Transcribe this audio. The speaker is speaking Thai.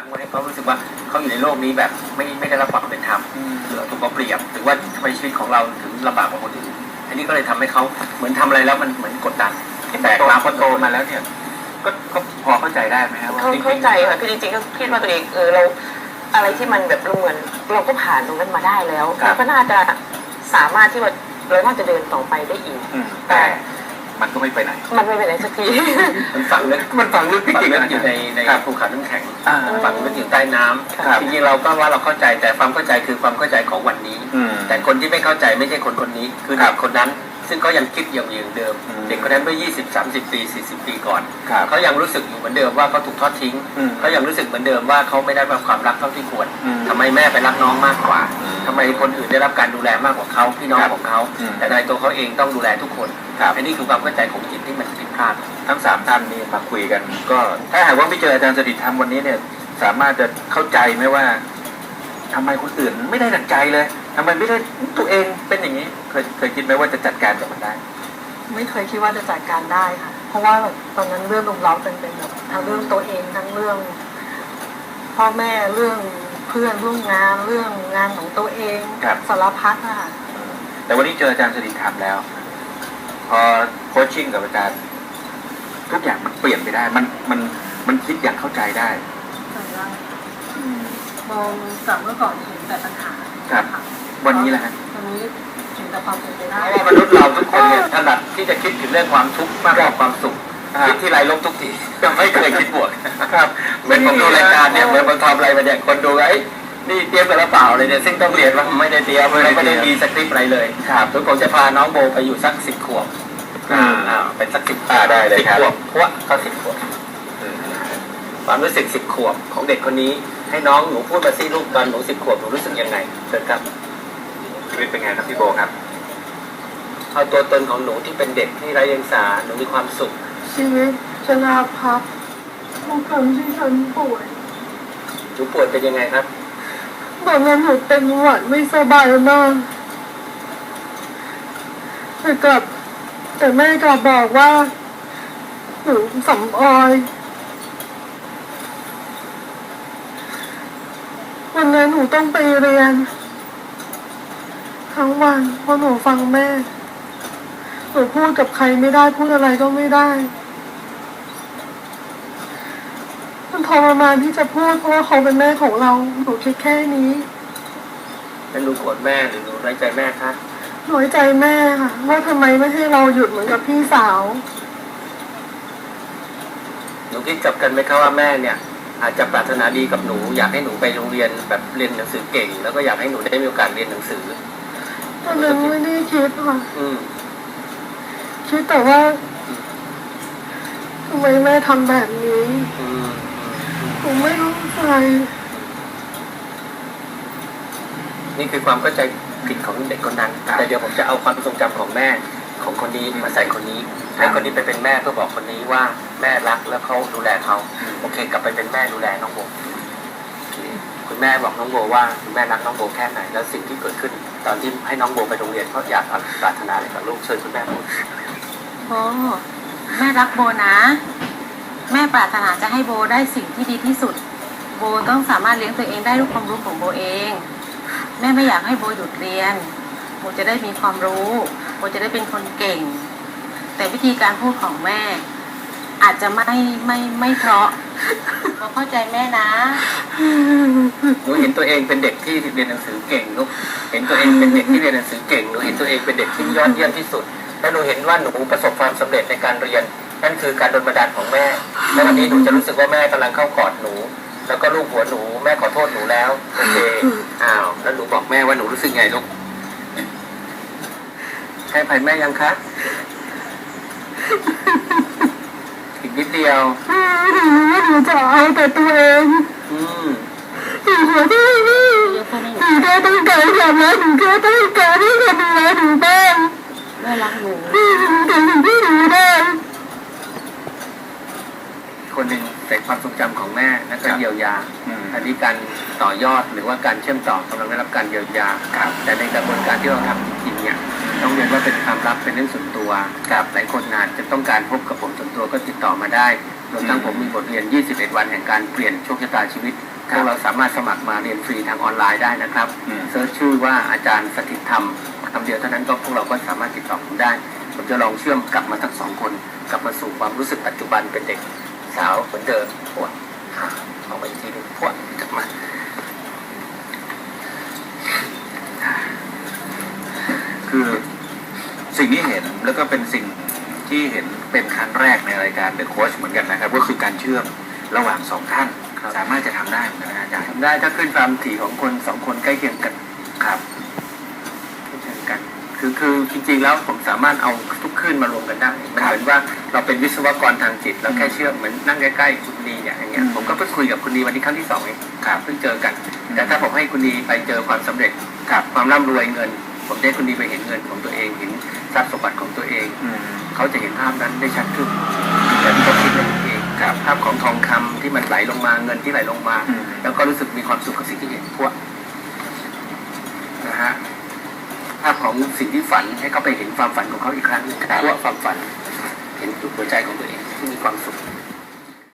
างไว้ให้เขารู้สึกว่าเขาอยู่ในโลกนี้แบบไม่ไม่ได้รับความเป็นธรรมหรือถูกเอาเปรียบหรือว่าทำไมชีวิตของเราถึงลำบากกว่าคนอื่นอันนี้ก็เลยทำให้เขาเหมือนทำอะไรแล้วมันเหมือนกดดันแต่กพลาอโตมาแล้วเนี่ยก็ก็พอเข้าใจได้ไหมครับว่าเข้าจริงๆเข้าใจค่ะคือจริงๆก็คิดว่าตัวเองเออเราอะไรที่มันแบบเราเหมือนเราก็ผ่านตรงนั้นมาได้แล้วเราก็น่าจะสามารถที่ว่าเราน่าจะเดินต่อไปได้อีกอืมแต่ มันก็ไม่ไปไหน มันไม่เป็นไรสักที มันฝังลึกมันฟังลึกจฝังริงๆลึกนะอยู่ในในครับ ภูเขาน้ำแข็งอ่า ฝังลึกอยู่ใต้น้ำครับจริงๆเราก็ว่าเราเข้าใจแต่ความเข้าใจคือความเข้าใจของวันนี้ อืม แต่คนที่ไม่เข้าใจไม่ใช่คนคนนี้คือครัเด็บ กคนนั้น ซึ่งเขายังคิดอย่างอย่างเดิม อืมเด็กคนนั้นเมื่อ 20 30 ปี 40 ปีก่อน ครับเขายังรู้สึกอยู่เหมือนเดิมว่าเขาถูกทอดทิ้ง อืมเขายังรู้สึกเหมือนเดิมว่าเขาไม่ได้รับความรักเท่าที่ควรอืมทำไมแม่ไปรักน้องมากกว่าอืมทำไมคนอื่นได้รับการดูแลมากกว่าเขาพี่น้องครับของเขา อืมแต่ในตัวเขาเองต้องดูแลทุกคนครับ อันนี้คือความเข้าใจของจิตที่มันผิดพลาด ทั้งสามท่านนี่มาคุยกัน ก็ถ้าหากว่าไม่เจออาจารย์สถิตธรรมวันนี้เนี่ย สามารถจะเข้าใจไหมว่าทำไมคนอื่นไม่ได้ดังใจเลย ทำไมไม่ได้ตัวเองเป็นอย่างนี้ เคยเคยคิดไหมว่าจะจัดการกับมันได้ ไม่เคยคิดว่าจะจัดการได้ค่ะ เพราะว่าแบบตอนนั้นเรื่องรุมเร้าเป็นเป็นแบบทั้งเรื่องตัวเองทั้งเรื่อง พ่อแม่เรื่องเพื่อนร่วมงานเรื่องงานของตัวเองครับ สารพัดอะค่ะแต่วันนี้เจออาจารย์สถิตธรรมแล้ว พอโคชชิ่งกับอาจารย์ ทุกอย่างมันเปลี่ยนไปได้ มันมันมันคิดอย่างเข้าใจได้ แต่ว่าอืมมองจากเมื่อก่อนเห็นแต่ปัญหาครับะวันนี้แหละฮะวันนี้เห็นแต่ความเป็นไปได้เพราะว่ามนุษย์เราทุกคนเนี่ยถนัดที่จะคิดถึงเรื่องความทุกข์มากกว่าความสุขอ่าคิดที่ไรลบทุกทีไม่เคยคิดบวกครับเหมือนผมดูรายการเนี่ยเหมือนผมทำอะไรมาเนี่ยคนดูไอ้ยนี่เตรียมกันหรือเปล่าเลยเนี่ยซึ่งต้องเรียนว่าไม่ได้เตรียมเราไม่ได้มีสคริปต์อะไรเลยครับทุกผมจะพาน้องโบไปอยู่สักสิบขวบอืม อ่าเป็นสักสิบอ่าได้เลยสิบครับขวบเพราะว่าเขาสิบขวบความรู้สึกสิบขวบของเด็กคนนี้ ให้น้องหนูพูดมาสิลูกตอนหนูสิบขวบหนูรู้สึกยังไงเชิญครับชี วิตเป็นไงครับพี่โบครับ เอาตัวตนของหนูที่เป็นเด็กที่ไร้เดียงสาหนูมีความสุข ชีวิตชนาพับทุกครั้งที่ฉันป่วยหนูป่วยเป็นยังไงครับ ตอนนั้นหนูเป็นหวัดไม่สบายมากแต่กลับ แต่แม่กลับบอกว่า หนูสำออย วันนั้นหนูต้องไปเรียน ทั้งวันเพราะหนูฟังแม่หนูพูดกับใครไม่ได้พูดอะไรก็ไม่ได้ มันทรมานที่จะพูดเพราะว่าเขาเป็นแม่ของเราหนูคิดแค่นี้แล้วหนูโกรธแม่หรือหนูไร้ใจแม่คะน้อยใจแม่ค่ะว่าทำไมไม่ให้เราหยุดเหมือนกับพี่สาว หนูคิดกลับกันไหมคะว่าแม่เนี่ย อาจจะปรารถนาดีกับหนู อยากให้หนูไปโรงเรียนแบบเรียนหนังสือเก่ง แล้วก็อยากให้หนูได้มีโอกาสเรียนหนังสือ ตอนนั้นไม่ได้คิดค่ะอืมคิดแต่ว่าทำไมแม่ทำแบบนี้อืมหนูไม่เข้าใจนี่คือความเข้าใจผิดของเด็กคนนั้น แต่เดี๋ยวผมจะเอาความทรงจำของแม่ของคนนี้มาใส่คนนี้ให้คนนี้ไปเป็นแม่เพื่อบอกคนนี้ว่าแม่รักแล้วเขาดูแลเขาโอเค กลับไปเป็นแม่ดูแลน้องโบโอเคคุณแม่บอกน้องโบว่าคุณแม่รักน้องโบแค่ไหนแล้วสิ่งที่เกิดขึ้น ตอนที่ให้น้องโบไปโรงเรียนเพราะอยากปรารถนาอะไรกับลูกเชิญคุณแม่พูดโบแม่รักโบนะ แม่ปรารถนาจะให้โบได้สิ่งที่ดีที่สุด โบต้องสามารถเลี้ยงตัวเองได้ด้วยความรู้ของโบเอง แม่ไม่อยากให้โบหยุดเรียนโบจะได้มีความรู้โบจะได้เป็นคนเก่ง แต่วิธีการพูดของแม่ อาจจะไม่ไม่ไม่เพราะ โบเข้าใจแม่นะ หนูเห็นตัวเองเป็นเด็กที่เรียนหนังสือเก่งลูกเห็นตัวเองเป็นเด็กที่เรียนหนังสือเก่ง หนูเห็นตัวเองเป็นเด็กที่ยอดเยี่ยมที่สุด และหนูเห็นว่าหนูประสบความสำเร็จในการเรียน นั่นคือการโดนบันดาลของแม่ และวันนี้หนูจะรู้สึกว่าแม่กำลังเข้ากอดหนู แล้วก็ลูกหัวหนูแม่ขอโทษหนูแล้ว โอเค อ้าว แล้วหนูบอกแม่ว่าหนูรู้สึกไงลูก ให้ภัยแม่ยังคะ อีกนิดเดียว หนูจะเอาแต่ตัวเองอืมหนูขอโทษพี่หนูแค่ต้องการความรักหนูแค่ต้องการให้คนดูแลหนูบ้างแม่รักหนูพี่หนูทำสิ่งที่หนูได้คนหนึ่งใส่ความทรงจำของแม่แล้วก็เยียวยา อืม อันนี้การต่อยอดหรือว่าการเชื่อมต่อกำลังได้รับการเยียวยาแต่ในกระบวนการที่เราทำจริงๆเนี่ยต้องเรียนว่าเป็นความลับเป็นเรื่องส่วนตัวกับหลายคนอาจจะต้องการพบกับผมส่วนตัวก็ติดต่อมาได้ รวมทั้งผมมีบทเรียน 21 วันแห่งการเปลี่ยนโชคชะตาชีวิตพวกเราสามารถสมัครมาเรียนฟรีทางออนไลน์ได้นะครับอืมเซิร์ชชื่อว่าอาจารย์สถิตธรรมคำเดียวเท่านั้นก็พวกเราก็สามารถติดต่อผมได้ ผมจะลองเชื่อมกลับมาทั้งสองคน กลับมาสู่ความรู้สึกปัจจุบันเป็นเด็กสาวเหมือนเดิมปวดอะเอาไปอีกทีหนึงปวดกลับมาคือสิ่งที่เห็นแล้วก็เป็นสิ่ง ที่เห็นเป็นครั้งแรกในรายการ The Coach เหมือนกันนะครับ ก็คือการเชื่อมระหว่างสองท่านครับสามารถจะทำได้เหมือนกันนะอาจารย์ทำได้ถ้าขึ้นความถี่ของคนสองคนใกล้เคียงกันครับใกล้เคียงกัน คือคือจริงๆแล้วผมสามารถเอาทุกคลื่นมารวมกันได้มันเหมือนว่าเราเป็นวิศวกรทางจิตเราแค่เชื่อมเหมือนนั่งใกล้ๆคุณดีเนี่ยอย่างเงี้ยผมก็เพิ่งคุยกับคุณดีวันนี้ครั้งที่สองเองครับเพิ่งเจอกัน แต่ถ้าผมให้คุณดีไปเจอความสำเร็จกับความร่ำรวยเงิน ผมได้คุณดีไปเห็นเงินของตัวเองเห็น ทรัพย์สมบัติของตัวเองอืมเขาจะเห็นภาพนั้นได้ชัดขึ้นแต่ที่เขาคิดในตัวเองครับภาพของทองคำที่มันไหลลงมาเงินที่ไหลลงมาอืมแล้วก็รู้สึกมีความสุขกับสิ่งที่เห็นพวกนะฮะภาพของสิ่งที่ฝันให้เขาไปเห็นความฝันของเขาอีกครั้งหนึ่งพวกความฝัน เห็นหัวใจของตัวเองที่มีความสุข